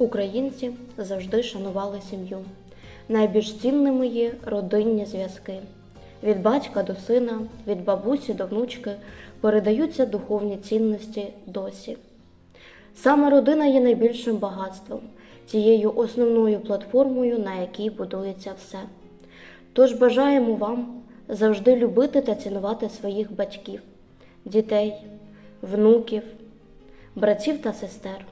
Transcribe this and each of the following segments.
Українці завжди шанували сім'ю. Найбільш цінними є родинні зв'язки. Від батька до сина, від бабусі до внучки передаються духовні цінності досі. Саме родина є найбільшим багатством, тією основною платформою, на якій будується все. Тож бажаємо вам завжди любити та цінувати своїх батьків, дітей, внуків, братів та сестер,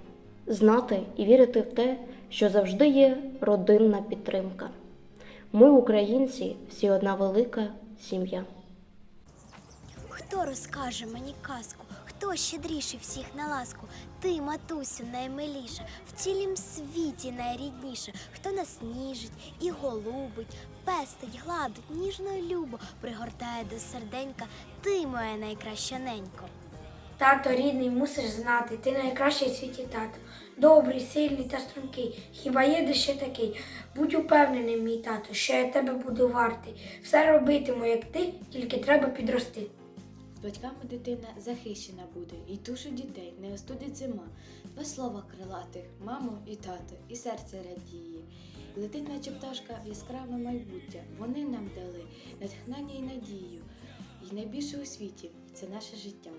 знати і вірити в те, що завжди є родинна підтримка. Ми, українці, всі одна велика сім'я. Хто розкаже мені казку? Хто щедріший всіх на ласку? Ти, матусю, наймиліша, в цілім світі найрідніша. Хто нас ніжить і голубить, пестить, гладить, ніжно любо, пригортає до серденька. Ти моя найкраща ненько. Тато рідний, мусиш знати, ти найкращий в світі тато. Добрий, сильний та стрункий. Хіба є де ще такий? Будь упевнений, мій тато, що я тебе буду вартий. Все робитиму, як ти, тільки треба підрости. З батьками дитина захищена буде, і душу дітей не остудить зима. Два слова крилатих, мамо і тато, і серце радіє. Летить, наче пташка, в яскраве майбуття. Вони нам дали натхнення і надію. І найбільше у світі це наше життя.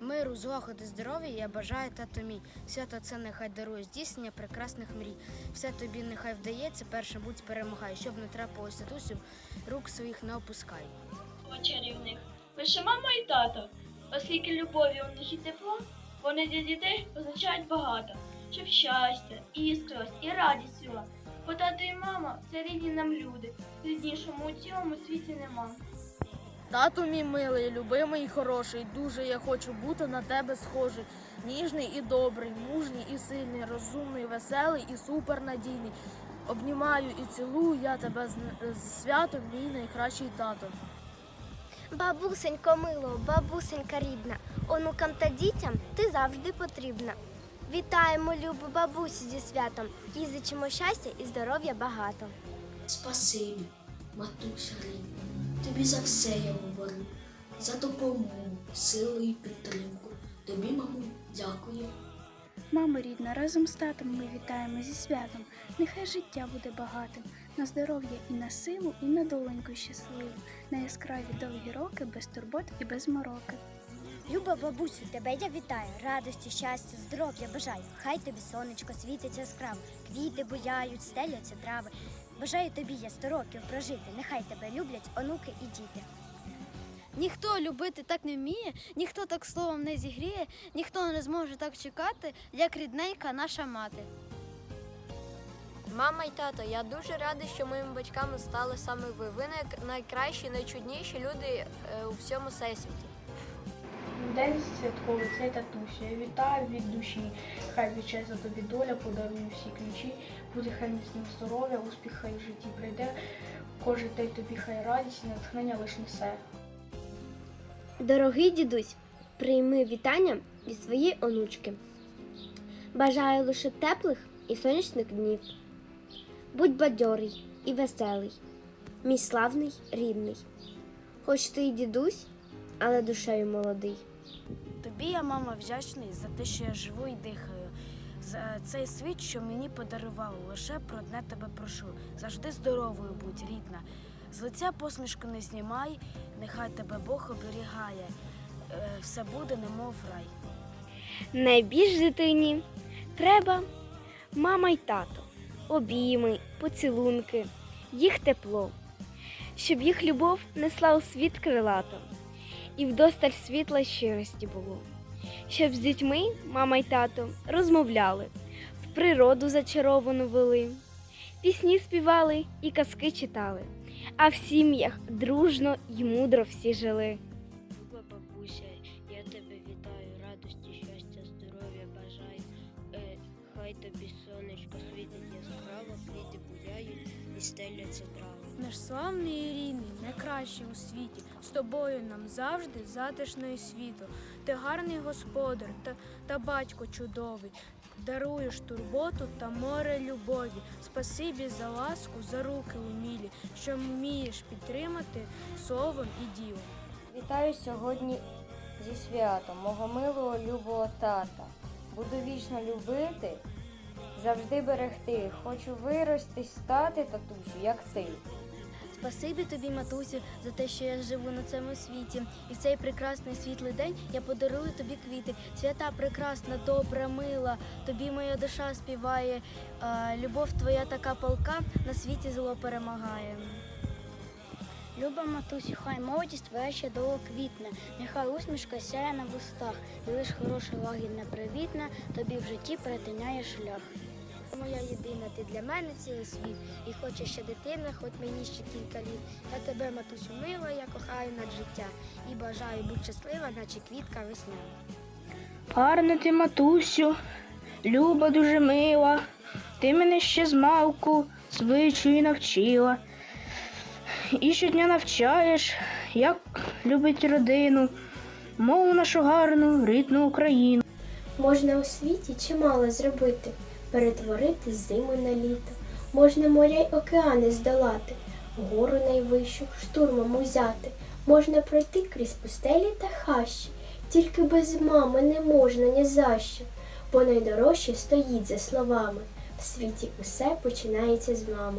Миру, злагоди, здоров'я я бажаю тату мій. Свято це нехай дарує здійснення прекрасних мрій. Все тобі нехай вдається, перше будь перемагай, щоб не трапилось татусю, рук своїх не опускай. О, чарівних. Лише мама і тато. Оскільки любові у них і тепло, вони для дітей означають багато. Щоб щастя, іскрость і радість була. Бо тато і мама це рідні нам люди. Ріднішому у цілому світі нема. Тату мій милий, любимий і хороший, дуже я хочу бути на тебе схожий. Ніжний і добрий, мужній і сильний, розумний, веселий і супернадійний. Обнімаю і цілую я тебе з, святом, мій найкращий тато. Бабусенько мило, бабусенька рідна, онукам та дітям ти завжди потрібна. Вітаємо любу бабусю зі святом і зичимо щастя і здоров'я багато. Спасибі, матуся рідна, тобі за все я говорю, за допомогу, силу і підтримку. Тобі, мамо, дякую. Мамо рідна, разом з татом ми вітаємо зі святом. Нехай життя буде багатим, на здоров'я і на силу, і на доленьку щасливу, на яскраві довгі роки, без турбот і без мороки. Люба бабусю, тебе я вітаю, радості, щастя, здоров'я бажаю. Хай тобі сонечко світить яскраво, квіти буяють, стеляться трави. Бажаю тобі я сто років прожити, нехай тебе люблять онуки і діти. Ніхто любити так не вміє, ніхто так словом не зігріє, ніхто не зможе так чекати, як рідненька наша мати. Мама й тато, я дуже радий, що моїми батьками стали саме ви. Ви найкращі, найчудніші люди е, у всьому всесвіті. День святковий цей татуся. Я вітаю від душі. Хай відчезна тобі доля, подарує всі ключі. Буде хай міцним здоров'я, успіх хай в житті прийде. Кожен день тобі хай радість, натхнення лиш несе. Дорогий дідусь, прийми вітання від своєї онучки. Бажаю лише теплих і сонячних днів. Будь бадьорий і веселий, мій славний рідний. Хоч ти й дідусь, але душею молодий. Тобі я, мама, вдячний за те, що я живу і дихаю. За цей світ, що мені подарувало, лише про одне тебе прошу. Завжди здоровою будь, рідна. З лиця посмішку не знімай, нехай тебе Бог оберігає. Е, Все буде, немов рай. Найбільш дитині треба мама й тато, обійми, поцілунки, їх тепло, щоб їх любов несла у світ крилато, і вдосталь світла щирості було, щоб з дітьми мама й тато розмовляли, в природу зачаровану вели, пісні співали і казки читали, а в сім'ях дружно й мудро всі жили. Я тебе вітаю, радості, щастя, здоров'я бажаю. Е, хай тобі сонечко світить яскраво, квіти буяють і стеляться трави. Наш славний і рідний, найкращий у світі, з тобою нам завжди затишно і світло. Ти гарний господар та, та батько чудовий. Даруєш турботу та море любові. Спасибі за ласку, за руки умілі, що вмієш підтримати словом і ділом. Вітаю сьогодні зі святом, мого милого любого тата. Буду вічно любити завжди берегти. Хочу вирости, стати татусю, як ти. Спасибі тобі, матусю, за те, що я живу на цьому світі. І в цей прекрасний світлий день я подарую тобі квіти. Свята прекрасна, добра, мила. Тобі моя душа співає. Любов твоя така палка, на світі зло перемагає. Люба матусю, хай молодість твоя ще довго квітне, нехай усмішка сяє на вустах, і лиш хороша лагідна привітна, тобі в житті перетиняє шлях. Моя єдина, ти для мене цілий світ. І хоче ще дитина, хоч мені ще кілька літ. Я тебе, матусю, мила, я кохаю над життя. І бажаю бути щаслива, наче квітка весняна. Гарна ти, матусю, люба дуже мила. Ти мене ще з малку звичаю навчила. І щодня навчаєш, як любить родину, мову нашу гарну, рідну Україну. Можна у світі чимало зробити, перетворити зиму на літо. Можна моря й океани здолати, гору найвищу штурмом узяти. Можна пройти крізь пустелі та хащі, тільки без мами не можна ні за що, бо найдорожче стоїть за словами. В світі усе починається з мами.